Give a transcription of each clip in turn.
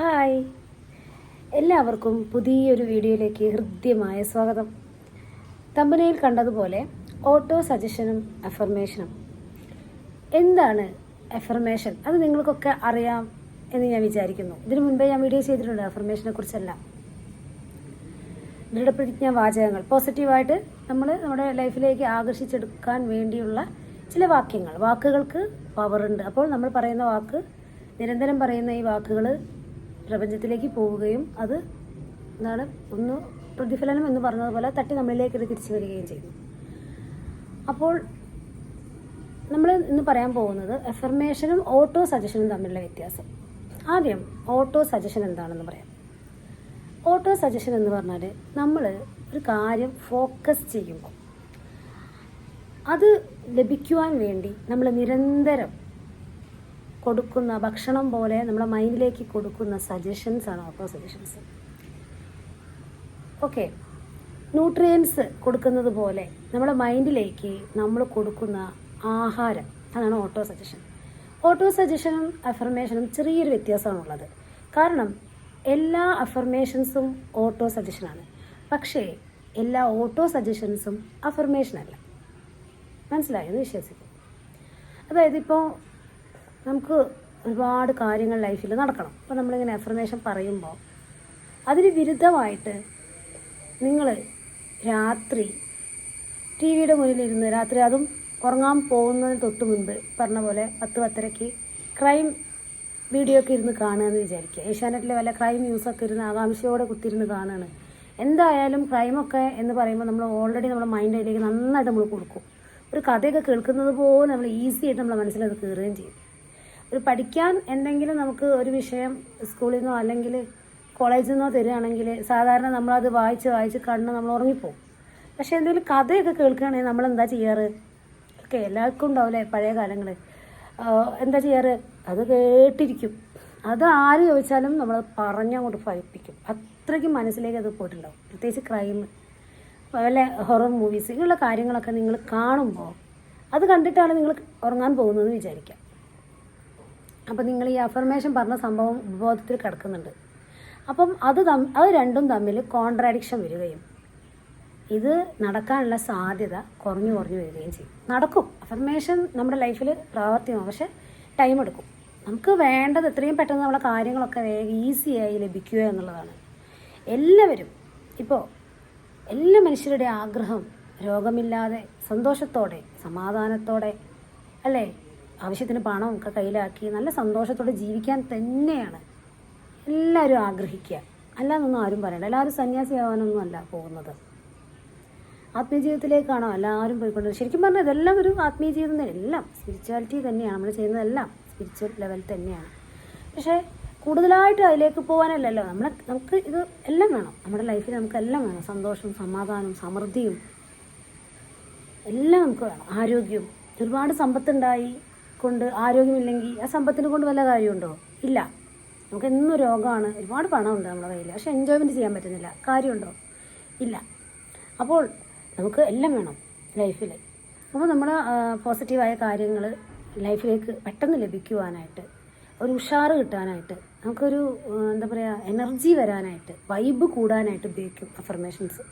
Hi. എല്ലാവർക്കും പുതിയൊരു വീഡിയോയിലേക്ക് ഹൃദ്യമായ സ്വാഗതം. തമ്പനയിൽ കണ്ടതുപോലെ ഓട്ടോ സജഷനും അഫർമേഷനും. എന്താണ് അഫർമേഷൻ? അത് നിങ്ങൾക്കൊക്കെ അറിയാം എന്ന് ഞാൻ വിചാരിക്കുന്നു. ഇതിനു മുൻപേ ഞാൻ വീഡിയോ ചെയ്തിട്ടുണ്ട് അഫർമേഷനെ കുറിച്ചെല്ലാം. ദൃഢപ്രതിജ്ഞ വാചകങ്ങൾ. പോസിറ്റീവായിട്ട് നമ്മൾ നമ്മുടെ ലൈഫിലേക്ക് ആകർഷിച്ചെടുക്കാൻ വേണ്ടിയുള്ള ചില വാക്യങ്ങൾ. വാക്കുകൾക്ക് പവറുണ്ട് അപ്പോൾ നമ്മൾ പറയുന്ന വാക്ക് നിരന്തരം പറയുന്ന ഈ വാക്കുകൾ പ്രപഞ്ചത്തിലേക്ക് പോവുകയും അത് എന്താണ് ഒന്ന് പ്രതിഫലനം എന്ന് പറഞ്ഞതുപോലെ തട്ടി നമ്മളിലേക്ക് ഇത് തിരിച്ചു വരികയും ചെയ്യുന്നു അപ്പോൾ നമ്മൾ ഇന്ന് പറയാൻ പോകുന്നത് എഫർമേഷനും ഓട്ടോ സജഷനും തമ്മിലുള്ള വ്യത്യാസം. ആദ്യം ഓട്ടോ സജഷൻ എന്താണെന്ന് പറയാം. ഓട്ടോ സജഷൻ എന്ന് പറഞ്ഞാൽ നമ്മൾ ഒരു കാര്യം ഫോക്കസ് ചെയ്യുമ്പോൾ അത് ലഭിക്കുവാൻ വേണ്ടി നമ്മൾ നിരന്തരം കൊടുക്കുന്ന ഭക്ഷണം പോലെ നമ്മുടെ മൈൻഡിലേക്ക് കൊടുക്കുന്ന സജഷൻസ് ആണ് ഓട്ടോ സജഷൻസ് ഓക്കെ ന്യൂട്രിയൻസ് കൊടുക്കുന്നത് പോലെ നമ്മുടെ മൈൻഡിലേക്ക് നമ്മൾ കൊടുക്കുന്ന ആഹാരം അതാണ് ഓട്ടോ സജഷൻ ഓട്ടോ സജഷനും അഫർമേഷനും ചെറിയൊരു വ്യത്യാസമാണുള്ളത് കാരണം എല്ലാ അഫർമേഷൻസും ഓട്ടോ സജഷനാണ് പക്ഷേ എല്ലാ ഓട്ടോ സജഷൻസും അഫർമേഷനല്ല മനസ്സിലായെന്ന് വിശ്വസിക്കും. അതായത് ഇപ്പോൾ നമുക്ക് ഒരുപാട് കാര്യങ്ങൾ ലൈഫിൽ നടക്കണം. അപ്പോൾ നമ്മളിങ്ങനെ അഫർമേഷൻ പറയുമ്പോൾ അതിന് വിരുദ്ധമായിട്ട് നിങ്ങൾ രാത്രി ടി വിയുടെ മുന്നിലിരുന്ന് രാത്രി അതും ഉറങ്ങാൻ പോകുന്നതിന് തൊട്ട് മുൻപ് പറഞ്ഞ പോലെ പത്ത് പത്തരയ്ക്ക് ക്രൈം വീഡിയോ ഒക്കെ ഇരുന്ന് കാണുക എന്ന് വിചാരിക്കുക. ഏഷ്യാനെറ്റിലെ വല്ല ക്രൈം ന്യൂസൊക്കെ ഇരുന്ന് ആകാംക്ഷയോടെ കുത്തിരുന്ന് കാണുകയാണ്. എന്തായാലും ക്രൈമൊക്കെ എന്ന് പറയുമ്പോൾ നമ്മൾ ഓൾറെഡി നമ്മുടെ മൈൻഡ് അതിലേക്ക് നന്നായിട്ട് നമ്മൾ കൊടുക്കും. ഒരു കഥയൊക്കെ കേൾക്കുന്നത് പോലെ നമ്മൾ ഈസി ആയിട്ട് മനസ്സിലത് കയറുകയും ചെയ്യും. ഒരു പഠിക്കാൻ എന്തെങ്കിലും നമുക്ക് ഒരു വിഷയം സ്കൂളിൽ നിന്നോ അല്ലെങ്കിൽ കോളേജിൽ നിന്നോ തരികയാണെങ്കിൽ സാധാരണ നമ്മളത് വായിച്ച് വായിച്ച് കണ്ണ് നമ്മൾ ഉറങ്ങിപ്പോവും. പക്ഷെ എന്തെങ്കിലും കഥയൊക്കെ കേൾക്കുകയാണെങ്കിൽ നമ്മൾ എന്താ ചെയ്യാറ്? ഓക്കെ എല്ലാവർക്കും ഉണ്ടാവില്ലേ പഴയ കാലങ്ങൾ എന്താ ചെയ്യാറ്? അത് കേട്ടിരിക്കും. അത് ആര് ചോദിച്ചാലും നമ്മൾ പറഞ്ഞങ്ങോട്ട് ഫലിപ്പിക്കും. അത്രയ്ക്കും മനസ്സിലേക്ക് അത് പോയിട്ടുണ്ടാവും. പ്രത്യേകിച്ച് ക്രൈം വല്ല ഹൊറർ മൂവീസ് ഇങ്ങനെയുള്ള കാര്യങ്ങളൊക്കെ നിങ്ങൾ കാണുമ്പോൾ അത് കണ്ടിട്ടാണ് നിങ്ങൾ ഉറങ്ങാൻ പോകുന്നതെന്ന് വിചാരിക്കാം. അപ്പം നിങ്ങൾ ഈ അഫർമേഷൻ പറഞ്ഞ സംഭവം ഉപബോധത്തിൽ കിടക്കുന്നുണ്ട്. അപ്പം അത് അത് രണ്ടും തമ്മിൽ കോൺട്രാഡിക്ഷൻ വരികയും ഇത് നടക്കാനുള്ള സാധ്യത കുറഞ്ഞു കുറഞ്ഞു വരികയും ചെയ്യും. നടക്കും. അഫർമേഷൻ നമ്മുടെ ലൈഫിൽ പ്രാവർത്തികമാണ് പക്ഷെ ടൈം എടുക്കും. നമുക്ക് വേണ്ടത് എത്രയും പെട്ടെന്ന് നമ്മളെ കാര്യങ്ങളൊക്കെ വേഗം ഈസിയായി ലഭിക്കുക എന്നുള്ളതാണ്. എല്ലാവരും ഇപ്പോൾ എല്ലാ മനുഷ്യരുടെ ആഗ്രഹം രോഗമില്ലാതെ സന്തോഷത്തോടെ സമാധാനത്തോടെ അല്ലേ? ആവശ്യത്തിന് പണം ഒക്കെ കയ്യിലാക്കി നല്ല സന്തോഷത്തോടെ ജീവിക്കാൻ തന്നെയാണ് എല്ലാവരും ആഗ്രഹിക്കുക. അല്ലാന്നൊന്നും ആരും പറയണ്ട. എല്ലാവരും സന്യാസിയാവാനൊന്നും അല്ല പോകുന്നത്. ആത്മീയ ജീവിതത്തിലേക്കാണോ എല്ലാവരും പോയിക്കൊണ്ടത്? ശരിക്കും പറഞ്ഞാൽ ഇതെല്ലാം ഒരു ആത്മീയ ജീവിതം തന്നെ. എല്ലാം സ്പിരിച്വാലിറ്റി തന്നെയാണ്. നമ്മൾ ചെയ്യുന്നതെല്ലാം സ്പിരിച്വൽ ലെവൽ തന്നെയാണ്. പക്ഷേ കൂടുതലായിട്ട് അതിലേക്ക് പോകാനല്ലല്ലോ നമ്മളെ നമുക്ക് ഇത് എല്ലാം വേണം. നമ്മുടെ ലൈഫിൽ നമുക്ക് എല്ലാം വേണം. സന്തോഷം സമാധാനവും സമൃദ്ധിയും എല്ലാം നമുക്ക് വേണം. ആരോഗ്യവും ഒരുപാട് സമ്പത്തുണ്ടായി. കൊണ്ട് ആരോഗ്യമില്ലെങ്കിൽ ആ സമ്പത്തിനെ കൊണ്ട് വല്ല കാര്യമുണ്ടോ? ഇല്ല. നമുക്ക് എന്നും രോഗമാണ്. ഒരുപാട് പണമുണ്ട് നമ്മുടെ കയ്യിൽ. പക്ഷെ എൻജോയ്മെന്റ് ചെയ്യാൻ പറ്റുന്നില്ല. കാര്യമുണ്ടോ? ഇല്ല. അപ്പോൾ നമുക്ക് എല്ലാം വേണം ലൈഫിൽ അപ്പോൾ നമ്മുടെ പോസിറ്റീവായ കാര്യങ്ങൾ ലൈഫിലേക്ക് പെട്ടെന്ന് ലഭിക്കുവാനായിട്ട് ഒരു ഉഷാറ് കിട്ടാനായിട്ട് നമുക്കൊരു എന്താ പറയുക എനർജി വരാനായിട്ട് വൈബ് കൂടാനായിട്ട് ഉപയോഗിക്കും അഫർമേഷൻസ്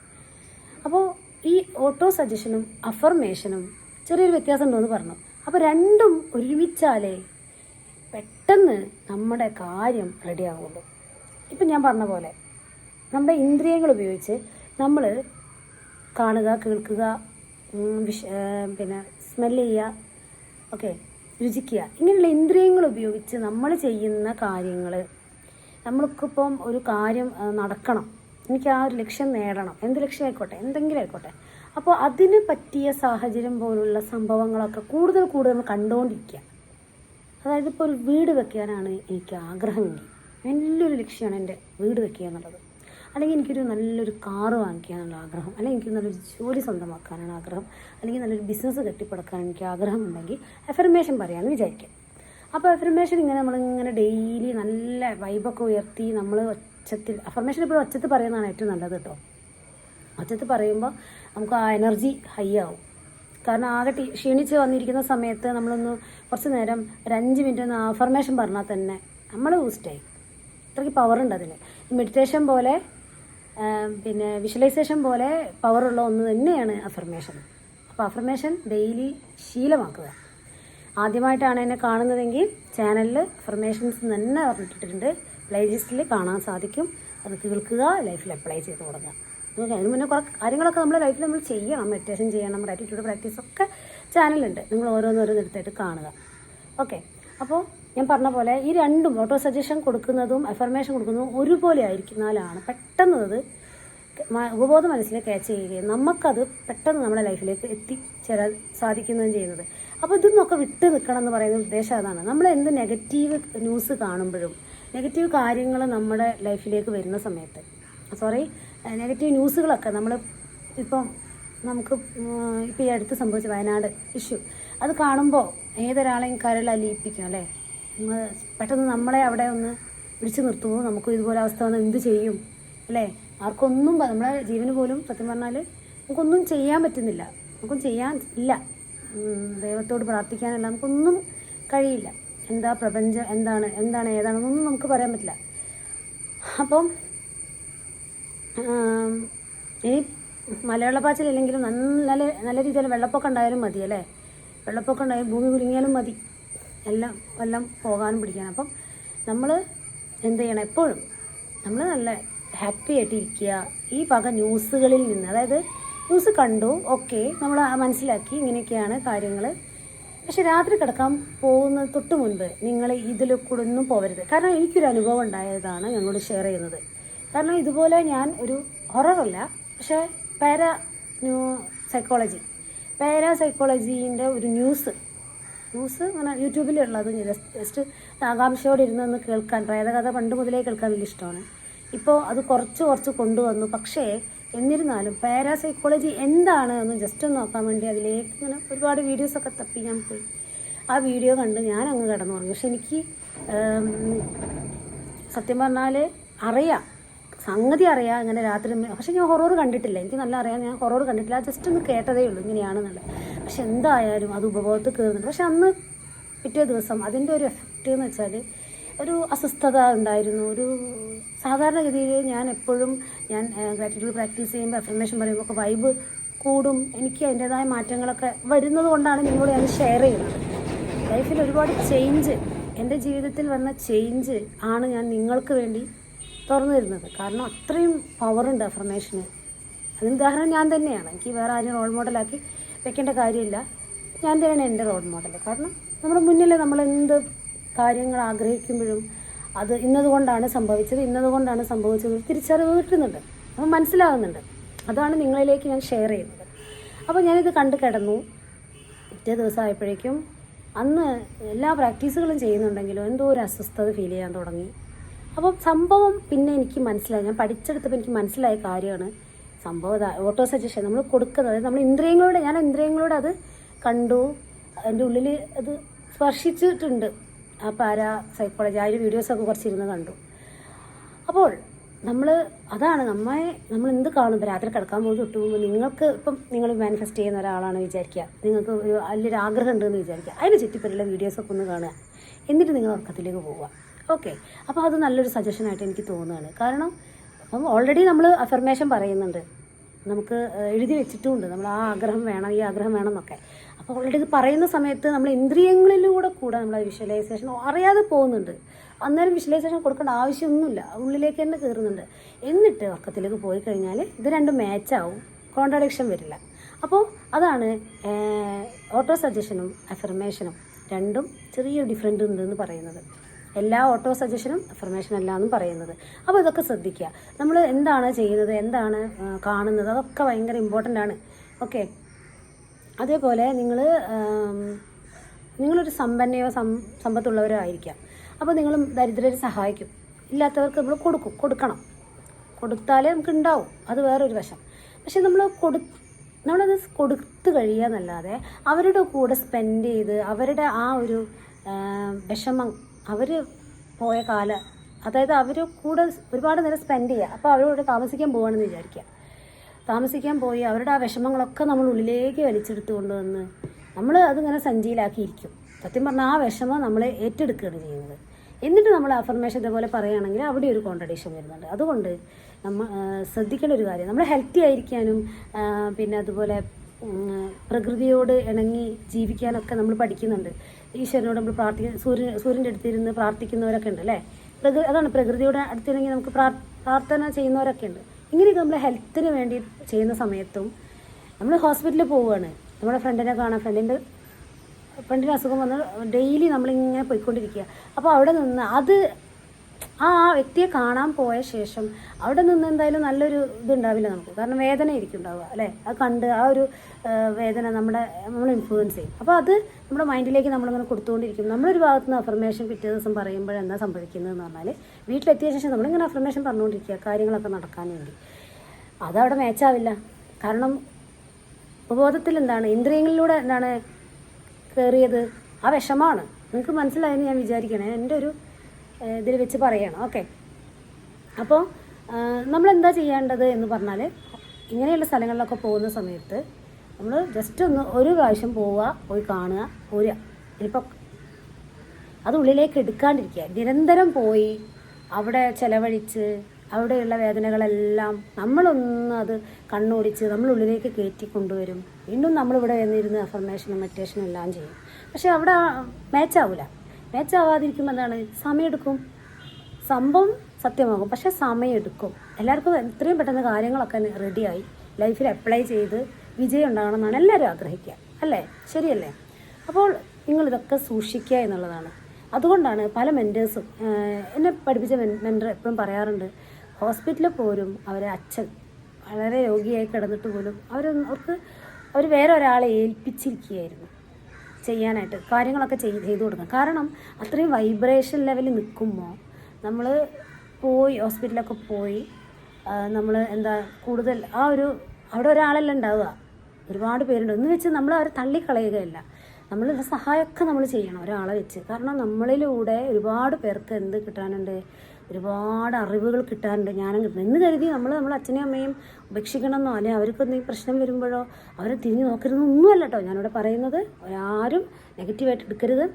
അപ്പോൾ ഈ ഓട്ടോ സജഷനും അഫർമേഷനും ചെറിയൊരു വ്യത്യാസം ഉണ്ടോ എന്ന് പറഞ്ഞു. അപ്പോൾ രണ്ടും ഒരുമിച്ചാലേ പെട്ടെന്ന് നമ്മുടെ കാര്യം റെഡിയാകുള്ളൂ ഇപ്പം ഞാൻ പറഞ്ഞ പോലെ നമ്മുടെ ഇന്ദ്രിയങ്ങൾ ഉപയോഗിച്ച് നമ്മൾ കാണുക കേൾക്കുക വിഷ പിന്നെ സ്മെല്ല് ചെയ്യുക ഓക്കെ രുചിക്കുക. ഇങ്ങനെയുള്ള ഇന്ദ്രിയങ്ങൾ ഉപയോഗിച്ച് നമ്മൾ ചെയ്യുന്ന കാര്യങ്ങൾ നമ്മൾക്കിപ്പം ഒരു കാര്യം നടക്കണം. എനിക്ക് ആ ഒരു ലക്ഷ്യം നേടണം. എന്ത് ലക്ഷ്യമായിക്കോട്ടെ എന്തെങ്കിലും ആയിക്കോട്ടെ. അപ്പോൾ അതിന് പറ്റിയ സാഹചര്യം പോലുള്ള സംഭവങ്ങളൊക്കെ കൂടുതൽ കൂടുതൽ നമ്മൾ കണ്ടുകൊണ്ടിരിക്കുക അതായത് ഇപ്പോൾ ഒരു വീട് വെക്കാനാണ് എനിക്ക് ആഗ്രഹമെങ്കിൽ. വലിയൊരു ലക്ഷ്യമാണ് എന്റെ വീട് വെക്കുക എന്നുള്ളത്. അല്ലെങ്കിൽ എനിക്കൊരു നല്ലൊരു കാറ് വാങ്ങിക്കാനുള്ള ആഗ്രഹം. അല്ലെങ്കിൽ എനിക്ക് നല്ലൊരു ജോലി സ്വന്തമാക്കാനാണ് ആഗ്രഹം. അല്ലെങ്കിൽ നല്ലൊരു ബിസിനസ് കെട്ടിപ്പടുക്കാൻ എനിക്ക് ആഗ്രഹം ഉണ്ടെങ്കിൽ എഫർമേഷൻ പറയാമെന്ന് വിചാരിക്കാം. അപ്പോൾ എഫർമേഷൻ ഇങ്ങനെ നമ്മളിങ്ങനെ ഡെയിലി നല്ല വൈബൊക്കെ ഉയർത്തി നമ്മൾ ഒച്ചത്തിൽ അഫർമേഷൻ ഇപ്പോൾ ഒച്ചത്തിൽ പറയുന്നതാണ് ഏറ്റവും നല്ലത് കേട്ടോ. ഒച്ചത്തിൽ പറയുമ്പോൾ നമുക്ക് ആ എനർജി ഹൈ ആവും കാരണം ആകെ ക്ഷീണിച്ച് വന്നിരിക്കുന്ന സമയത്ത് നമ്മളൊന്ന് കുറച്ച് നേരം ഒരു അഞ്ച് മിനിറ്റ് ഒന്ന് ആഫർമേഷൻ പറഞ്ഞാൽ തന്നെ നമ്മൾ ബൂസ്റ്റായി അത്രയ്ക്ക് ഉണ്ട് അതിന്. മെഡിറ്റേഷൻ പോലെ പിന്നെ വിഷ്വലൈസേഷൻ പോലെ പവറുള്ള ഒന്ന് തന്നെയാണ് അഫർമേഷൻ അപ്പോൾ അഫർമേഷൻ ഡെയിലി ശീലമാക്കുക. ആദ്യമായിട്ടാണ് എന്നെ കാണുന്നതെങ്കിൽ ചാനലിൽ അഫർമേഷൻസ് തന്നെ പറഞ്ഞിട്ടിട്ടുണ്ട്. പ്ലേലിസ്റ്റിൽ കാണാൻ സാധിക്കും. അത് കേൾക്കുക ലൈഫിൽ അപ്ലൈ ചെയ്ത് തുടങ്ങുക. നമുക്ക് അതിന് മുന്നേ കുറേ കാര്യങ്ങളൊക്കെ നമ്മുടെ ലൈഫിൽ നമ്മൾ ചെയ്യണം. മെഡിറ്റേഷൻ ചെയ്യണം. ഗ്രാറ്റിറ്റ്യൂഡ് പ്രാക്ടീസ് ഒക്കെ ചാനലുണ്ട് നിങ്ങൾ ഓരോന്നോരോന്ന് ഓരോന്നോരോന്നെടുത്തായിട്ട് കാണുക. ഓക്കെ അപ്പോൾ ഞാൻ പറഞ്ഞ പോലെ ഈ രണ്ടും ഓട്ടോ സജഷൻ കൊടുക്കുന്നതും എഫർമേഷൻ കൊടുക്കുന്നതും ഒരുപോലെ ആയിരിക്കുന്നാലാണ് പെട്ടെന്ന് അത് ഉപബോധ മനസ്സിൽ ക്യാച്ച് ചെയ്യുകയും നമുക്കത് പെട്ടെന്ന് നമ്മുടെ ലൈഫിലേക്ക് എത്തിച്ചേരാൻ സാധിക്കുന്നതും ചെയ്യുന്നത്. അപ്പോൾ ഇതൊന്നൊക്കെ വിട്ട് നിൽക്കണം എന്ന് പറയുന്ന ഉദ്ദേശം അതാണ്. നമ്മൾ എന്ത് നെഗറ്റീവ് ന്യൂസ് കാണുമ്പോഴും നെഗറ്റീവ് കാര്യങ്ങൾ നമ്മുടെ ലൈഫിലേക്ക് വരുന്ന സമയത്ത് സോറി നെഗറ്റീവ് ന്യൂസുകളൊക്കെ നമ്മൾ ഇപ്പം നമുക്ക് ഇപ്പോൾ ഈ അടുത്ത് സംഭവിച്ച വയനാട് ഇഷ്യൂ അത് കാണുമ്പോൾ ഏതൊരാളെയും കരളലിയിപ്പിക്കും അല്ലേ? പെട്ടെന്ന് നമ്മളെ അവിടെ ഒന്ന് പിടിച്ചു നിർത്തുമോ? നമുക്ക് ഇതുപോലെ അവസ്ഥ വന്നാൽ എന്ത് ചെയ്യും അല്ലേ? ആർക്കൊന്നും നമ്മളെ ജീവന് പോലും സത്യം പറഞ്ഞാൽ നമുക്കൊന്നും ചെയ്യാൻ പറ്റുന്നില്ല. നമുക്കൊന്നും ചെയ്യാൻ ഇല്ല. ദൈവത്തോട് പ്രാർത്ഥിക്കാനല്ല. നമുക്കൊന്നും കഴിയില്ല. എന്താ പ്രപഞ്ചം? എന്താണ്? എന്താണ്? ഏതാണെന്നൊന്നും നമുക്ക് പറയാൻ പറ്റില്ല. അപ്പം മലയാള മലവെള്ളപ്പാച്ചിലില്ലെങ്കിലും നല്ല നല്ല രീതിയിൽ വെള്ളപ്പൊക്കം ഉണ്ടായാലും മതി അല്ലേ? വെള്ളപ്പൊക്കം ഉണ്ടായാലും ഭൂമി കുലുങ്ങിയാലും മതി. എല്ലാം എല്ലാം പോകാനും പിടിക്കാനും അപ്പം നമ്മൾ എന്ത് ചെയ്യണം? എപ്പോഴും നമ്മൾ നല്ല ഹാപ്പി ആയിട്ടിരിക്കുക. ഈ വക ന്യൂസുകളിൽ നിന്ന് അതായത് ന്യൂസ് കണ്ടു ഓക്കെ നമ്മൾ മനസ്സിലാക്കി ഇങ്ങനെയൊക്കെയാണ് കാര്യങ്ങൾ പക്ഷെ രാത്രി കിടക്കാൻ പോകുന്ന തൊട്ട് മുൻപ് നിങ്ങൾ ഇതിൽ കൂടെ ഒന്നും പോകരുത് കാരണം എനിക്കൊരു അനുഭവം ഉണ്ടായതാണ് ഞങ്ങളോട് ഷെയർ ചെയ്യുന്നത്. കാരണം ഇതുപോലെ ഞാൻ ഒരു ഹൊററല്ല പക്ഷേ പാരാ ന്യൂ സൈക്കോളജി പാരാ സൈക്കോളജീന്റെ ഒരു ന്യൂസ് ന്യൂസ് അങ്ങനെ യൂട്യൂബിലുള്ളത് ജസ്റ്റ് ആകാംക്ഷയോടെ ഇരുന്നൊന്ന് കേൾക്കാൻ പ്രേതകഥ പണ്ട് മുതലേ കേൾക്കാൻ വലിയ ഇഷ്ടമാണ്. ഇപ്പോൾ അത് കുറച്ച് കുറച്ച് കൊണ്ടുവന്നു. പക്ഷേ എന്നിരുന്നാലും പാരാസൈക്കോളജി എന്താണ് എന്ന് ജസ്റ്റ് ഒന്ന് നോക്കാൻ വേണ്ടി അതിലേക്ക് ഇങ്ങനെ ഒരുപാട് വീഡിയോസൊക്കെ തപ്പി ഞാൻ പോയി. ആ വീഡിയോ കണ്ട് ഞാൻ അങ്ങ് കിടന്നു പറഞ്ഞു പക്ഷെ എനിക്ക് സത്യം പറഞ്ഞാൽ അറിയാം. സംഗതി അറിയാം ഇങ്ങനെ രാത്രി പക്ഷെ ഞാൻ ഹൊറോർ കണ്ടിട്ടില്ല. എനിക്ക് നല്ല അറിയാം ഞാൻ ഹൊറോർ കണ്ടിട്ടില്ല. ജസ്റ്റ് ഒന്ന് കേട്ടതേ ഉള്ളൂ ഇങ്ങനെയാണെന്നുള്ളത്. പക്ഷെ എന്തായാലും അത് ഉപഭോഗത്തിൽ കയറുന്നുണ്ട് പക്ഷെ അന്ന് പിറ്റേ ദിവസം അതിന്റെ ഒരു എഫക്റ്റ് എന്ന് വെച്ചാൽ ഒരു അസ്വസ്ഥത ഉണ്ടായിരുന്നു. ഒരു സാധാരണഗതിയിൽ ഞാൻ എപ്പോഴും ഞാൻ ഗ്രാറ്റിറ്റ്യൂഡ് പ്രാക്ടീസ് ചെയ്യുമ്പോൾ അഫർമേഷൻ പറയുമ്പോൾ ഒക്കെ വൈബ് കൂടും. എനിക്ക് അതിന്റെതായ മാറ്റങ്ങളൊക്കെ വരുന്നത് കൊണ്ടാണ് നിങ്ങളോട് ഞാൻ ഷെയർ ചെയ്യുന്നത്. ലൈഫിൽ ഒരുപാട് ചേഞ്ച് എന്റെ ജീവിതത്തിൽ വന്ന ചേഞ്ച് ആണ് ഞാൻ നിങ്ങൾക്ക് വേണ്ടി തുറന്നു തരുന്നത് കാരണം അത്രയും പവറുണ്ട് അഫർമേഷന് അതിന് ഉദാഹരണം ഞാൻ തന്നെയാണ്. എനിക്ക് വേറെ ആരും റോൾ മോഡലാക്കി വെക്കേണ്ട കാര്യമില്ല. ഞാൻ തന്നെയാണ് എന്റെ റോൾ മോഡൽ കാരണം നമ്മുടെ മുന്നിൽ നമ്മൾ എന്ത് കാര്യങ്ങൾ ആഗ്രഹിക്കുമ്പോഴും അത് ഇന്നതുകൊണ്ടാണ് സംഭവിച്ചത് ഇന്നതുകൊണ്ടാണ് സംഭവിച്ചത് തിരിച്ചറിവ് കിട്ടുന്നുണ്ട് അപ്പം മനസ്സിലാകുന്നുണ്ട് അതാണ് നിങ്ങളിലേക്ക് ഞാൻ ഷെയർ ചെയ്യുന്നത്. അപ്പോൾ ഞാനിത് കണ്ട് കിടന്നു. പിറ്റേ ദിവസമായപ്പോഴേക്കും അന്ന് എല്ലാ പ്രാക്ടീസുകളും ചെയ്യുന്നുണ്ടെങ്കിലും എന്തോ ഒരു അസ്വസ്ഥത ഫീൽ ചെയ്യാൻ തുടങ്ങി. അപ്പം സംഭവം പിന്നെ എനിക്ക് മനസ്സിലായി. ഞാൻ പഠിച്ചെടുത്തപ്പോൾ എനിക്ക് മനസ്സിലായ കാര്യമാണ് സംഭവം ഓട്ടോ സജഷൻ നമ്മൾ കൊടുക്കുന്നത് നമ്മൾ ഇന്ദ്രിയങ്ങളോട് ഞാൻ ഇന്ദ്രിയങ്ങളോട് അത് കണ്ടു. അതിന്റെ ഉള്ളിൽ അത് സ്പർശിച്ചിട്ടുണ്ട്. ആ പാരാ സൈക്കോളജി ആ ഒരു വീഡിയോസൊക്കെ കുറച്ചിരുന്ന് കണ്ടു. അപ്പോൾ നമ്മൾ അതാണ് നമ്മെ നമ്മൾ എന്ത് കാണും? രാത്രി കിടക്കാൻ പോയി തൊട്ട് പോകുമ്പോൾ നിങ്ങൾക്ക് ഇപ്പം നിങ്ങൾ മാനിഫെസ്റ്റ് ചെയ്യുന്ന ഒരാളാണ് വിചാരിക്കുക. നിങ്ങൾക്ക് ഒരു വലിയൊരു ആഗ്രഹം ഉണ്ടെന്ന് വിചാരിക്കുക. അതിന് ചുറ്റിപ്പറ്റിയുള്ള വീഡിയോസൊക്കെ ഒന്ന് കാണുക. എന്നിട്ട് നിങ്ങൾ ഉറക്കത്തിലേക്ക് പോവുക. ഓക്കെ. അപ്പോൾ അത് നല്ലൊരു സജഷനായിട്ട് എനിക്ക് തോന്നുകയാണ്. കാരണം ഓൾറെഡി നമ്മൾ അഫർമേഷൻ പറയുന്നുണ്ട്. നമുക്ക് എഴുതി വെച്ചിട്ടുമുണ്ട്. നമ്മൾ ആ ആഗ്രഹം വേണം ഈ ആഗ്രഹം വേണം എന്നൊക്കെ. അപ്പോൾ ഓൾറെഡി ഇത് പറയുന്ന സമയത്ത് നമ്മൾ ഇന്ദ്രിയങ്ങളിലൂടെ കൂടെ നമ്മൾ വിഷ്വലൈസേഷൻ അറിയാതെ പോകുന്നുണ്ട്. അന്നേരം വിഷ്വലൈസേഷൻ കൊടുക്കേണ്ട ആവശ്യമൊന്നുമില്ല. ഉള്ളിലേക്ക് തന്നെ കയറുന്നുണ്ട്. എന്നിട്ട് ഉറക്കത്തിലേക്ക് പോയി കഴിഞ്ഞാൽ ഇത് രണ്ടും മാച്ചാവും കോൺട്രഡിക്ഷൻ വരില്ല. അപ്പോൾ അതാണ് ഓട്ടോ സജഷനും അഫർമേഷനും രണ്ടും ചെറിയൊരു ഡിഫറെന്റ് ഉണ്ടെന്ന് പറയുന്നത്. എല്ലാ ഓട്ടോ സജഷനും അഫർമേഷൻ അല്ല എന്നും പറയുന്നത്. അപ്പോൾ ഇതൊക്കെ ശ്രദ്ധിക്കുക. നമ്മൾ എന്താണ് ചെയ്യുന്നത് എന്താണ് കാണുന്നത് അതൊക്കെ ഭയങ്കര ഇമ്പോർട്ടന്റ് ആണ്. ഓക്കെ അതേപോലെ നിങ്ങൾ നിങ്ങളൊരു സമ്പന്നയോ സം സമ്പത്തുള്ളവരോ ആയിരിക്കാം. അപ്പോൾ നിങ്ങൾ ദരിദ്രരെ സഹായിക്കും. ഇല്ലാത്തവർക്ക് നമ്മൾ കൊടുക്കും. കൊടുക്കണം. കൊടുത്താലേ നമുക്ക് ഉണ്ടാവും അത് വേറൊരു വശം. പക്ഷെ നമ്മൾ കൊടു നമ്മളത് കൊടുത്തു കഴിയാന്നല്ലാതെ അവരുടെ കൂടെ സ്പെൻഡ് ചെയ്ത് അവരുടെ ആ ഒരു വിഷമം അവർ പോയ കാല അതായത് അവർ കൂടെ ഒരുപാട് നേരം സ്പെൻഡ് ചെയ്യുക. അപ്പോൾ അവരോട് താമസിക്കാൻ പോവാണെന്ന് വിചാരിക്കുക. താമസിക്കാൻ പോയി അവരുടെ ആ വിഷമങ്ങളൊക്കെ നമ്മൾ ഉള്ളിലേക്ക് വലിച്ചെടുത്ത് കൊണ്ടുവന്ന് നമ്മൾ അതിങ്ങനെ സഞ്ചിയിലാക്കിയിരിക്കും. സത്യം പറഞ്ഞാൽ ആ വിഷമം നമ്മളെ ഏറ്റെടുക്കുകയാണ് ചെയ്യുന്നത്. എന്നിട്ട് നമ്മൾ അഫർമേഷൻ ഇതേപോലെ പറയുകയാണെങ്കിൽ അവിടെ ഒരു കോൺട്രഡിക്ഷൻ വരുന്നുണ്ട്. അതുകൊണ്ട് നമ്മൾ ശ്രദ്ധിക്കേണ്ട ഒരു കാര്യം നമ്മൾ ഹെൽത്തി ആയിരിക്കാനും പിന്നെ അതുപോലെ പ്രകൃതിയോട് ഇണങ്ങി ജീവിക്കാനൊക്കെ നമ്മൾ പഠിക്കുന്നുണ്ട്. ഈശ്വരനോട് നമ്മൾ പ്രാർത്ഥിക്കുന്ന സൂര്യൻ സൂര്യന്റെ അടുത്തിരുന്ന് പ്രാർത്ഥിക്കുന്നവരൊക്കെ ഉണ്ട് അല്ലേ? പ്രകൃതി അതാണ് പ്രകൃതിയുടെ അടുത്തിരുന്നെങ്കിൽ നമുക്ക് പ്രാർ- പ്രാർത്ഥന ചെയ്യുന്നവരൊക്കെ ഉണ്ട്. ഇങ്ങനെയൊക്കെ നമ്മൾ ഹെൽത്തിന് വേണ്ടി ചെയ്യുന്ന സമയത്തും നമ്മൾ ഹോസ്പിറ്റലിൽ പോവുകയാണ്. നമ്മുടെ ഫ്രണ്ടിനെ കാണാൻ ഫ്രണ്ടിന്റെ ഫ്രണ്ടിന് അസുഖം വന്ന് ഡെയിലി നമ്മളിങ്ങനെ പോയിക്കൊണ്ടിരിക്കുക. അപ്പോൾ അവിടെ നിന്ന് അത് ആ വ്യക്തിയെ കാണാൻ പോയ ശേഷം അവിടെ നിന്ന് എന്തായാലും നല്ലൊരു ഇതുണ്ടാവില്ല നമുക്ക്. കാരണം വേദന ഇരിക്കും ഉണ്ടാവുക അല്ലേ? അത് കണ്ട് ആ ഒരു വേദന നമ്മുടെ നമ്മൾ ഇൻഫ്ലുവൻസ് ചെയ്യും. അപ്പോൾ അത് നമ്മുടെ മൈൻഡിലേക്ക് നമ്മളിങ്ങനെ കൊടുത്തുകൊണ്ടിരിക്കും നമ്മളൊരു ഭാഗത്ത് നിന്ന് അഫർമേഷൻ പിറ്റേ ദിവസം പറയുമ്പോഴെന്താ സംഭവിക്കുന്നതെന്ന് പറഞ്ഞാൽ വീട്ടിലെത്തിയ ശേഷം നമ്മളിങ്ങനെ അഫർമേഷൻ പറഞ്ഞുകൊണ്ടിരിക്കുക കാര്യങ്ങളൊക്കെ നടക്കാൻ വേണ്ടി. അതവിടെ മാച്ചാവില്ല കാരണം ഉപബോധത്തിൽ എന്താണ് ഇന്ദ്രിയങ്ങളിലൂടെ എന്താണ് കയറിയത് ആ വിഷമാണ്. നിങ്ങൾക്ക് മനസ്സിലായെന്ന് ഞാൻ വിചാരിക്കണേ. എന്റെ ഒരു ഇതിൽ വെച്ച് പറയണം. ഓക്കെ. അപ്പോൾ നമ്മൾ എന്താ ചെയ്യേണ്ടത് എന്ന് പറഞ്ഞാൽ ഇങ്ങനെയുള്ള സ്ഥലങ്ങളിലൊക്കെ പോകുന്ന സമയത്ത് നമ്മൾ ജസ്റ്റ് ഒന്ന് ഒരു പ്രാവശ്യം പോവുക പോയി കാണുക പോരുക. ഇനിയിപ്പോൾ അത് ഉള്ളിലേക്ക് എടുക്കാണ്ടിരിക്കുക. നിരന്തരം പോയി അവിടെ ചിലവഴിച്ച് അവിടെയുള്ള വേദനകളെല്ലാം നമ്മളൊന്ന് അത് കണ്ണോടിച്ച് നമ്മളുള്ളിലേക്ക് കയറ്റി കൊണ്ടുവരും. വീണ്ടും നമ്മളിവിടെ വന്നിരുന്ന് അഫർമേഷനും മെഡിറ്റേഷനും എല്ലാം ചെയ്യും. പക്ഷെ അവിടെ മാച്ചാവില്ല മാച്ചാവാതിരിക്കുമ്പോൾ എന്താണ് സമയമെടുക്കും സംഭവം സത്യമാകും. പക്ഷെ സമയമെടുക്കും എല്ലാവർക്കും എത്രയും പെട്ടെന്ന് കാര്യങ്ങളൊക്കെ റെഡിയായി. ലൈഫിൽ അപ്ലൈ ചെയ്ത് വിജയം ഉണ്ടാകണം എന്നാണ് എല്ലാവരും ആഗ്രഹിക്കുക. അല്ലേ? ശരിയല്ലേ? അപ്പോൾ നിങ്ങളിതൊക്കെ സൂക്ഷിക്കുക എന്നുള്ളതാണ്. അതുകൊണ്ടാണ് പല മെന്റേഴ്സും എന്നെ പഠിപ്പിച്ച മെന്റർ എപ്പോഴും പറയാറുണ്ട് ഹോസ്പിറ്റലിൽ പോലും അവരെ അച്ഛൻ വളരെ രോഗിയായി കിടന്നിട്ട് പോലും അവർ അവർക്ക് അവർ വേറെ ഒരാളെ ഏൽപ്പിച്ചിരിക്കുകയായിരുന്നു. ചെയ്യാനായിട്ട് കാര്യങ്ങളൊക്കെ ചെയ്ത് ചെയ്തു കൊടുക്കണം. കാരണം അത്രയും വൈബ്രേഷൻ ലെവൽ നിൽക്കുമ്പോൾ നമ്മൾ പോയി ഹോസ്പിറ്റലൊക്കെ പോയി നമ്മൾ എന്താ കൂടുതൽ ആ ഒരു അവിടെ ഒരാളല്ല ഉണ്ടാവുക. ഒരുപാട് പേരുണ്ട്. എന്ന് വെച്ച് നമ്മൾ അവരെ തള്ളിക്കളയുകയല്ല. നമ്മൾ സഹായമൊക്കെ നമ്മൾ ചെയ്യണം ഒരാളെ വെച്ച്. കാരണം നമ്മളിലൂടെ ഒരുപാട് പേർക്ക് എന്ത് കിട്ടാനുണ്ട്? ഒരുപാട് അറിവുകൾ കിട്ടാനുണ്ട്. ജ്ഞാനം കിട്ടുന്നു എന്ന് കരുതി നമ്മൾ നമ്മൾ അച്ഛനെയും അമ്മയും ഉപേക്ഷിക്കണമെന്നോ അല്ലെങ്കിൽ അവർക്ക് എന്തെങ്കിലും പ്രശ്നം വരുമ്പോഴോ അവരെ തിരിഞ്ഞു നോക്കരുത് ഒന്നുമല്ല കേട്ടോ. ഞാനിവിടെ പറയുന്നത് ആരും നെഗറ്റീവായിട്ട് എടുക്കരുത്.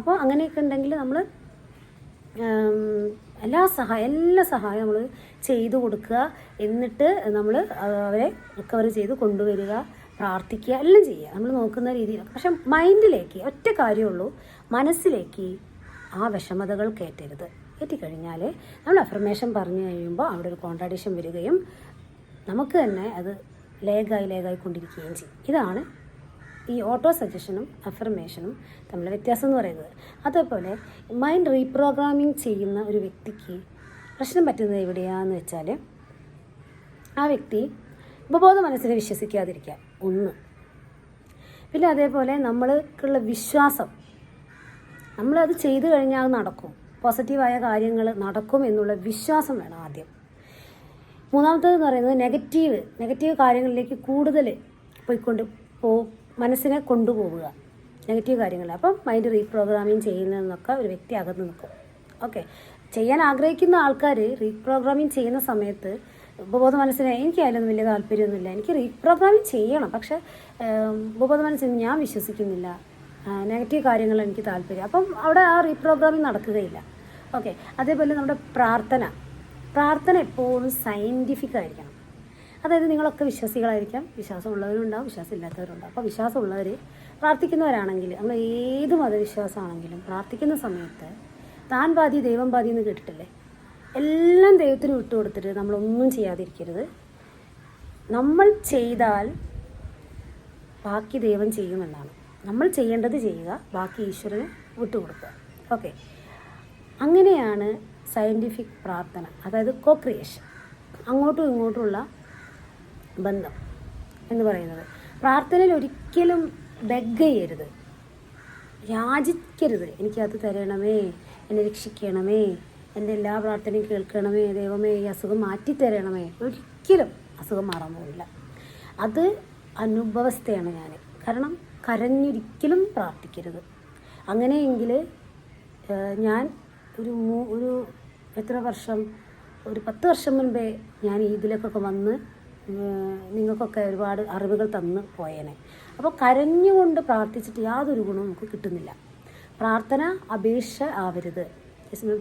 അപ്പോൾ അങ്ങനെയൊക്കെ ഉണ്ടെങ്കിൽ നമ്മൾ എല്ലാ സഹായം എല്ലാ സഹായം നമ്മൾ ചെയ്തു കൊടുക്കുക. എന്നിട്ട് നമ്മൾ അവരെ റിക്കവർ ചെയ്ത് കൊണ്ടുവരിക. പ്രാർത്ഥിക്കുക എല്ലാം ചെയ്യുക. നമ്മൾ നോക്കുന്ന രീതിയിൽ. പക്ഷെ മൈൻഡിലേക്ക് ഒറ്റ കാര്യമുള്ളൂ മനസ്സിലേക്ക് ആ വിഷമതകൾ കയറ്റരുത്. കയറ്റിക്കഴിഞ്ഞാൽ നമ്മൾ അഫർമേഷൻ പറഞ്ഞു കഴിയുമ്പോൾ അവിടെ ഒരു കോൺട്രാഡിക്ഷൻ വരികയും നമുക്ക് തന്നെ അത് ലേഗായി ലേഗായി കൊണ്ടിരിക്കുകയും ചെയ്യും. ഇതാണ് ഈ ഓട്ടോ സജഷനും അഫർമേഷനും നമ്മൾ വ്യത്യാസം എന്ന് പറയുന്നത്. അതേപോലെ മൈൻഡ് റീപ്രോഗ്രാമിംഗ് ചെയ്യുന്ന ഒരു വ്യക്തിക്ക് പ്രശ്നം പറ്റുന്നത് എവിടെയാന്ന് വെച്ചാൽ ആ വ്യക്തി ഉപബോധ മനസ്സിനെ വിശ്വസിക്കാതിരിക്കുക. ഒന്ന്. പിന്നെ അതേപോലെ നമ്മൾക്കുള്ള വിശ്വാസം. നമ്മളത് ചെയ്തു കഴിഞ്ഞാൽ നടക്കും. പോസിറ്റീവായ കാര്യങ്ങൾ നടക്കും എന്നുള്ള വിശ്വാസം വേണം ആദ്യം. മൂന്നാമത്തേത് എന്ന് പറയുന്നത് നെഗറ്റീവ് നെഗറ്റീവ് കാര്യങ്ങളിലേക്ക് കൂടുതൽ പോയിക്കൊണ്ട് പോ മനസ്സിനെ കൊണ്ടുപോവുക. നെഗറ്റീവ് കാര്യങ്ങൾ. അപ്പം മൈൻഡ് റീപ്രോഗ്രാമിങ് ചെയ്യുന്നതെന്നൊക്കെ ഒരു വ്യക്തി അകന്ന് നിൽക്കും. ഓക്കെ ചെയ്യാൻ ആഗ്രഹിക്കുന്ന ആൾക്കാർ റീപ്രോഗ്രാമിങ് ചെയ്യുന്ന സമയത്ത് ഉപബോധ മനസ്സിനെ എനിക്ക് വലിയ താല്പര്യമൊന്നുമില്ല. എനിക്ക് റീപ്രോഗ്രാമിങ് ചെയ്യണം. പക്ഷെ ഉപബോധ മനസ്സിന് ഞാൻ വിശ്വസിക്കുന്നില്ല. നെഗറ്റീവ് കാര്യങ്ങൾ എനിക്ക് താല്പര്യം. അപ്പം അവിടെ ആ റീപ്രോഗ്രാമിങ് നടക്കുകയില്ല. ഓക്കെ അതേപോലെ നമ്മുടെ പ്രാർത്ഥന. പ്രാർത്ഥന എപ്പോഴും സയന്റിഫിക് ആയിരിക്കണം. അതായത് നിങ്ങളൊക്കെ വിശ്വാസികളായിരിക്കാം. വിശ്വാസമുള്ളവരുണ്ടാവും വിശ്വാസമില്ലാത്തവരുണ്ടാവും അപ്പോൾ വിശ്വാസമുള്ളവർ പ്രാർത്ഥിക്കുന്നവരാണെങ്കിൽ നമ്മൾ ഏത് മതവിശ്വാസമാണെങ്കിലും പ്രാർത്ഥിക്കുന്ന സമയത്ത് താൻ പാതി ദൈവം പാതി എന്ന് കേട്ടിട്ടില്ലേ? എല്ലാം ദൈവത്തിന് വിട്ടുകൊടുത്തിട്ട് നമ്മളൊന്നും ചെയ്യാതിരിക്കരുത്. നമ്മൾ ചെയ്താൽ ബാക്കി ദൈവം ചെയ്യുമെന്നാണ്. നമ്മൾ ചെയ്യേണ്ടത് ചെയ്യുക ബാക്കി ഈശ്വരന് വിട്ടുകൊടുക്കുക. ഓക്കെ. അങ്ങനെയാണ് സയന്റിഫിക് പ്രാർത്ഥന അതായത് കോ ക്രിയേഷൻ അങ്ങോട്ടും ഇങ്ങോട്ടുമുള്ള ബന്ധം എന്ന് പറയുന്നത്. പ്രാർത്ഥനയിൽ ഒരിക്കലും ബെഗ് ചെയ്യരുത്. യാചിക്കരുത്. എനിക്കത് തരണമേ എന്നെ രക്ഷിക്കണമേ എന്റെ എല്ലാ പ്രാർത്ഥനയും കേൾക്കണമേ ദൈവമേ ഈ അസുഖം മാറ്റി തരണമേ ഒരിക്കലും അസുഖം മാറാൻ പോകില്ല അത് അനുഭവസ്ഥയാണ് ഞാൻ കാരണം കരഞ്ഞൊരിക്കലും പ്രാർത്ഥിക്കരുത്. അങ്ങനെയെങ്കിൽ ഞാൻ ഒരു മൂ- ഒരു എത്ര വർഷം ഒരു പത്ത് വർഷം മുൻപേ ഞാൻ ഇതിലേക്കൊക്കെ വന്ന് നിങ്ങൾക്കൊക്കെ ഒരുപാട് അറിവുകൾ തന്ന് പോയേനെ. അപ്പോൾ കരഞ്ഞുകൊണ്ട് പ്രാർത്ഥിച്ചിട്ട് യാതൊരു ഗുണവും നമുക്ക് കിട്ടുന്നില്ല. പ്രാർത്ഥന അപേക്ഷ ആവരുത്.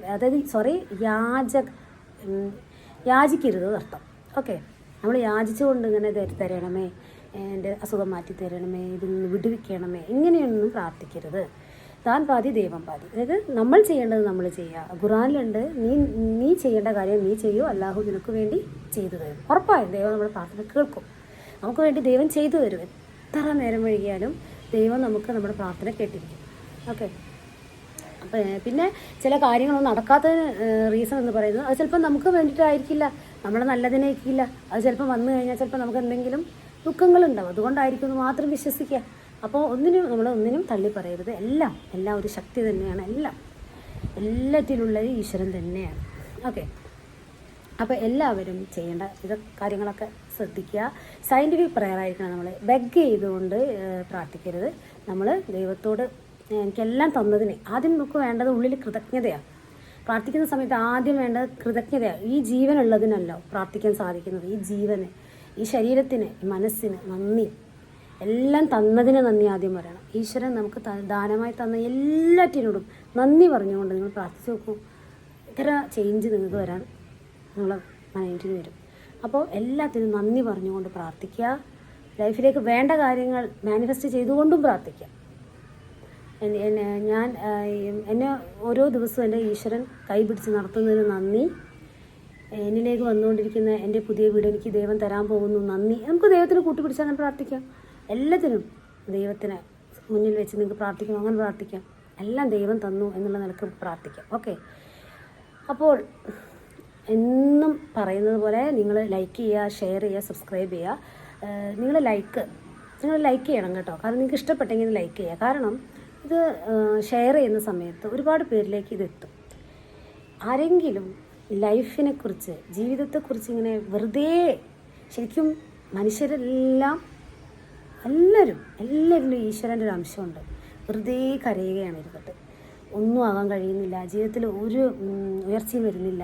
അതായത് സോറി യാച യാചിക്കരുത് അർത്ഥം. ഓക്കെ നമ്മൾ യാചിച്ചുകൊണ്ട് ഇങ്ങനെ തര- തരണമേ എന്റെ അസുഖം മാറ്റി തരണമേ ഇതിൽ നിന്ന് വിടുവിക്കണമേ ഇങ്ങനെയൊന്നും പ്രാർത്ഥിക്കരുത്. താൻ പാതി ദൈവം പാതി. അതായത് നമ്മൾ ചെയ്യേണ്ടത് നമ്മൾ ചെയ്യുക. ഖുറാനിലുണ്ട് നീ നീ ചെയ്യേണ്ട കാര്യം നീ ചെയ്യൂ അല്ലാഹു നിനക്ക് വേണ്ടി ചെയ്തു തരും. ഉറപ്പായും ദൈവം നമ്മുടെ പ്രാർത്ഥന കേൾക്കും. നമുക്ക് വേണ്ടി ദൈവം ചെയ്തു തരും. എത്ര നേരം വൈകിയാലും ദൈവം നമുക്ക് നമ്മുടെ പ്രാർത്ഥന കേട്ടിരിക്കും. ഓക്കെ പിന്നെ ചില കാര്യങ്ങളൊന്നും നടക്കാത്ത റീസൺ എന്ന് പറയുന്നത് അത് ചിലപ്പോൾ നമുക്ക് വേണ്ടിയിട്ടായിരിക്കില്ല നമ്മുടെ നല്ലതിനായിരിക്കില്ല അത് ചിലപ്പോൾ വന്നു കഴിഞ്ഞാൽ ചിലപ്പോൾ നമുക്ക് എന്തെങ്കിലും ദുഃഖങ്ങളുണ്ടാവും. അതുകൊണ്ടായിരിക്കും മാത്രം വിശ്വസിക്കുക. അപ്പോൾ ഒന്നിനും നമ്മൾ ഒന്നിനും തള്ളി പറയരുത്. എല്ലാം എല്ലാം ഒരു ശക്തി തന്നെയാണ്. എല്ലാം എല്ലാറ്റിലുള്ള ഈശ്വരൻ തന്നെയാണ്. ഓക്കെ. അപ്പോൾ എല്ലാവരും ചെയ്യേണ്ട ഇത് കാര്യങ്ങളൊക്കെ ശ്രദ്ധിക്കുക. സയന്റിഫിക് പ്രയറായിരിക്കണം നമ്മൾ ബെഗ് ചെയ്തുകൊണ്ട് പ്രാർത്ഥിക്കരുത്. നമ്മൾ ദൈവത്തോട് എനിക്കെല്ലാം തന്നതിനെ. ആദ്യം നമുക്ക് വേണ്ടത് ഉള്ളിൽ കൃതജ്ഞതയാണ് പ്രാർത്ഥിക്കുന്ന സമയത്ത് ആദ്യം വേണ്ടത് കൃതജ്ഞതയാണ് ഈ ജീവനുള്ളതിനല്ല പ്രാർത്ഥിക്കാൻ സാധിക്കുന്നത്. ഈ ജീവന് ഈ ശരീരത്തിന് ഈ മനസ്സിന് നന്ദി. എല്ലാം തന്നതിന് നന്ദി ആദ്യം പറയണം. ഈശ്വരൻ നമുക്ക് ദാനമായി തന്ന എല്ലാറ്റിനോടും നന്ദി പറഞ്ഞുകൊണ്ട് നിങ്ങൾ പ്രാർത്ഥിച്ചു നോക്കൂ. ഇത്ര ചേഞ്ച് നിങ്ങൾക്ക് വരാൻ നിങ്ങളെ മൈൻഡിൽ വരും. അപ്പോൾ എല്ലാത്തിനും നന്ദി പറഞ്ഞുകൊണ്ട് പ്രാർത്ഥിക്കുക. ലൈഫിലേക്ക് വേണ്ട കാര്യങ്ങൾ മാനിഫെസ്റ്റ് ചെയ്തുകൊണ്ടും പ്രാർത്ഥിക്കുക. ഞാൻ എന്നെ ഓരോ ദിവസവും എന്റെ ഈശ്വരൻ കൈ പിടിച്ച് നടത്തുന്നതിന് നന്ദി. എന്നിലേക്ക് വന്നുകൊണ്ടിരിക്കുന്ന എന്റെ പുതിയ വീട് എനിക്ക് ദൈവം തരാൻ പോകുന്നു. നന്ദി. നമുക്ക് ദൈവത്തിന് കൂട്ടുപിടിച്ച് അങ്ങനെ പ്രാർത്ഥിക്കാം. എല്ലാത്തിനും ദൈവത്തിന് മുന്നിൽ വെച്ച് നിങ്ങൾക്ക് പ്രാർത്ഥിക്കണം അങ്ങനെ പ്രാർത്ഥിക്കാം. എല്ലാം ദൈവം തന്നു എന്നുള്ള നിലയ്ക്ക് പ്രാർത്ഥിക്കാം. ഓക്കെ. അപ്പോൾ എന്നും പറയുന്നത് പോലെ നിങ്ങൾ ലൈക്ക് ചെയ്യുക ഷെയർ ചെയ്യുക സബ്സ്ക്രൈബ് ചെയ്യുക. നിങ്ങൾ ലൈക്ക് നിങ്ങൾ ലൈക്ക് ചെയ്യണം കേട്ടോ. കാരണം നിങ്ങൾക്ക് ഇഷ്ടപ്പെട്ടെങ്കിൽ ലൈക്ക് ചെയ്യുക. കാരണം ഇത് ഷെയർ ചെയ്യുന്ന സമയത്ത് ഒരുപാട് പേരിലേക്ക് ഇത് എത്തും. ആരെങ്കിലും ലൈഫിനെ കുറിച്ച് ജീവിതത്തെക്കുറിച്ച് ഇങ്ങനെ വെറുതെ ശരിക്കും മനുഷ്യരെല്ലാം എല്ലാവരും എല്ലാവരിലും ഈശ്വരന്റെ ഒരു അംശമുണ്ട്. വെറുതെ കരയുകയാണ് ഇരുന്നിട്ട്. ഒന്നും ആകാൻ കഴിയുന്നില്ല. ജീവിതത്തിൽ ഒരു ഉയർച്ചയും വരുന്നില്ല.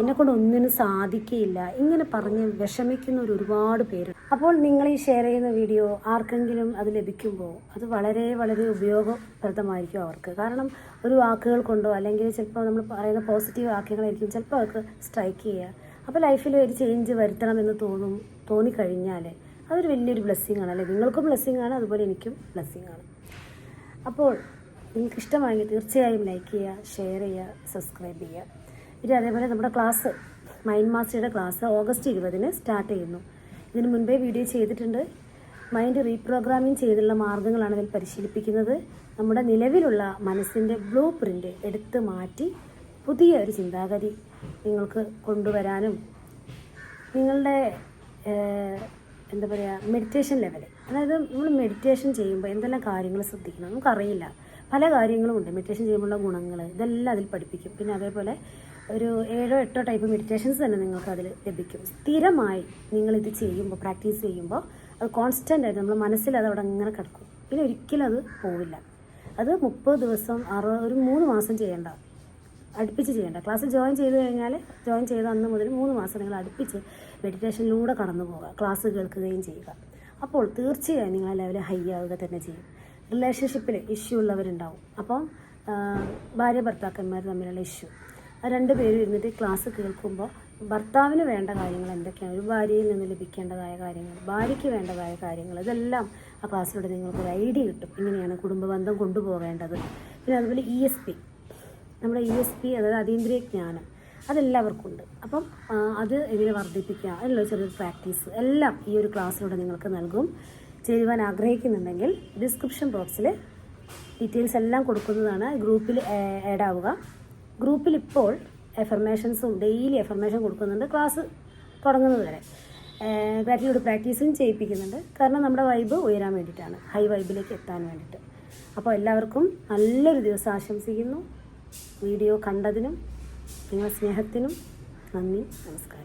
എന്നെ കൊണ്ട് ഒന്നിനും സാധിക്കില്ല ഇങ്ങനെ പറഞ്ഞ് വിഷമിക്കുന്നവർ ഒരുപാട് പേര്. അപ്പോൾ നിങ്ങൾ ഈ ഷെയർ ചെയ്യുന്ന വീഡിയോ ആർക്കെങ്കിലും അത് ലഭിക്കുമ്പോൾ അത് വളരെ വളരെ ഉപയോഗപ്രദമായിരിക്കും അവർക്ക്. കാരണം ഒരു വാക്കുകൾ കൊണ്ടോ അല്ലെങ്കിൽ ചിലപ്പോൾ നമ്മൾ പറയുന്ന പോസിറ്റീവ് വാക്യങ്ങളായിരിക്കും ചിലപ്പോൾ അവർക്ക് സ്ട്രൈക്ക് ചെയ്യുക അപ്പോൾ ലൈഫിൽ ഒരു ചേഞ്ച് വരുത്തണമെന്ന് തോന്നും തോന്നിക്കഴിഞ്ഞാൽ അതൊരു വലിയൊരു ബ്ലെസ്സിങ് ആണ് അല്ലെ? നിങ്ങൾക്കും ബ്ലെസ്സിങ് ആണ് അതുപോലെ എനിക്കും ബ്ലെസ്സിങ് ആണ്. അപ്പോൾ നിങ്ങൾക്ക് ഇഷ്ടമായെങ്കിൽ തീർച്ചയായും ലൈക്ക് ചെയ്യുക ഷെയർ ചെയ്യുക സബ്സ്ക്രൈബ് ചെയ്യുക. പിന്നെ അതേപോലെ നമ്മുടെ ക്ലാസ് മൈൻഡ് മാസ്റ്ററുടെ ക്ലാസ് ഓഗസ്റ്റ് ഇരുപതിന് സ്റ്റാർട്ട് ചെയ്യുന്നു. ഇതിന് മുൻപേ വീഡിയോ ചെയ്തിട്ടുണ്ട്. മൈൻഡ് റീപ്രോഗ്രാമിംഗ് ചെയ്തുള്ള മാർഗങ്ങളാണ് ഇതിൽ പരിശീലിപ്പിക്കുന്നത്. നമ്മുടെ നിലവിലുള്ള മനസ്സിന്റെ ബ്ലൂ പ്രിന്റ് എടുത്ത് മാറ്റി പുതിയ ഒരു ചിന്താഗതി നിങ്ങൾക്ക് കൊണ്ടുവരാനും നിങ്ങളുടെ എന്താ പറയുക മെഡിറ്റേഷൻ ലെവൽ അതായത് നമ്മൾ മെഡിറ്റേഷൻ ചെയ്യുമ്പോൾ എന്തെല്ലാം കാര്യങ്ങൾ ശ്രദ്ധിക്കണം നമുക്കറിയില്ല. പല കാര്യങ്ങളും ഉണ്ട്. മെഡിറ്റേഷൻ ചെയ്യുമ്പോഴുള്ള ഗുണങ്ങൾ ഇതെല്ലാം അതിൽ പഠിപ്പിക്കും. പിന്നെ അതേപോലെ ഒരു ഏഴോ എട്ടോ ടൈപ്പ് മെഡിറ്റേഷൻസ് തന്നെ നിങ്ങൾക്ക് അതിൽ ലഭിക്കും. സ്ഥിരമായി നിങ്ങളിത് ചെയ്യുമ്പോൾ പ്രാക്ടീസ് ചെയ്യുമ്പോൾ അത് കോൺസ്റ്റന്റ് ആയിട്ട് നമ്മൾ മനസ്സിൽ അത് അവിടെ അങ്ങനെ കിടക്കും. പിന്നെ ഒരിക്കലും അത് പോവില്ല. അത് മുപ്പത് ദിവസം അറുപത് ഒരു മൂന്ന് മാസം ചെയ്യേണ്ട. അടുപ്പിച്ച് ചെയ്യേണ്ട. ക്ലാസ്സിൽ ജോയിൻ ചെയ്ത് കഴിഞ്ഞാൽ ജോയിൻ ചെയ്ത അന്ന് മുതൽ മൂന്ന് മാസം നിങ്ങൾ അടുപ്പിച്ച് മെഡിറ്റേഷനിലൂടെ കടന്നു പോകുക ക്ലാസ് കേൾക്കുകയും ചെയ്യുക. അപ്പോൾ തീർച്ചയായും നിങ്ങൾ ലെവൽ ഹൈ ആവുക തന്നെ ചെയ്യും. റിലേഷൻഷിപ്പിൽ ഇഷ്യൂ ഉള്ളവരുണ്ടാവും. അപ്പം ഭാര്യ ഭർത്താക്കന്മാർ തമ്മിലുള്ള ഇഷ്യൂ രണ്ട് പേരും ഇരുന്നിട്ട് ക്ലാസ് കേൾക്കുമ്പോൾ ഭർത്താവിന് വേണ്ട കാര്യങ്ങൾ എന്തൊക്കെയാണ്? ഒരു ഭാര്യയിൽ നിന്ന് ലഭിക്കേണ്ടതായ കാര്യങ്ങൾ ഭാര്യയ്ക്ക് വേണ്ടതായ കാര്യങ്ങൾ ഇതെല്ലാം ആ ക്ലാസ്സിലൂടെ നിങ്ങൾക്ക് ഒരു ഐഡിയ കിട്ടും. ഇങ്ങനെയാണ് കുടുംബബന്ധം കൊണ്ടുപോകേണ്ടത്. പിന്നെ അതുപോലെ ഇ എസ് പി നമ്മുടെ ഇ എസ് പി അതായത് അതീന്ദ്രിയ ജ്ഞാനം അതെല്ലാവർക്കും ഉണ്ട്. അപ്പം അത് എങ്ങനെ വർദ്ധിപ്പിക്കുക അതിനുള്ള ചെറിയൊരു പ്രാക്ടീസ് എല്ലാം ഈ ഒരു ക്ലാസ്സിലൂടെ നിങ്ങൾക്ക് നൽകും. ചെയ്യുവാൻ ആഗ്രഹിക്കുന്നുണ്ടെങ്കിൽ ഡിസ്ക്രിപ്ഷൻ ബോക്സിൽ ഡീറ്റെയിൽസ് എല്ലാം കൊടുക്കുന്നതാണ് ഗ്രൂപ്പിൽ ആഡ് ആവുക ഗ്രൂപ്പിൽ ഇപ്പോൾ എഫർമേഷൻസും ഡെയിലി എഫർമേഷൻ കൊടുക്കുന്നുണ്ട്. ക്ലാസ് തുടങ്ങുന്നത് വരെ. ഗ്രാറ്റിറ്റ്യൂഡ് പ്രാക്ടീസും ചെയ്യിപ്പിക്കുന്നുണ്ട്. കാരണം നമ്മുടെ വൈബ് ഉയരാൻ വേണ്ടിയിട്ടാണ്. ഹൈ വൈബിലേക്ക് എത്താൻ വേണ്ടിയിട്ട്. അപ്പോൾ എല്ലാവർക്കും നല്ലൊരു ദിവസം ആശംസിക്കുന്നു. വീഡിയോ കണ്ടതിനും നിങ്ങളുടെ സ്നേഹത്തിനും നന്ദി നമസ്കാരം.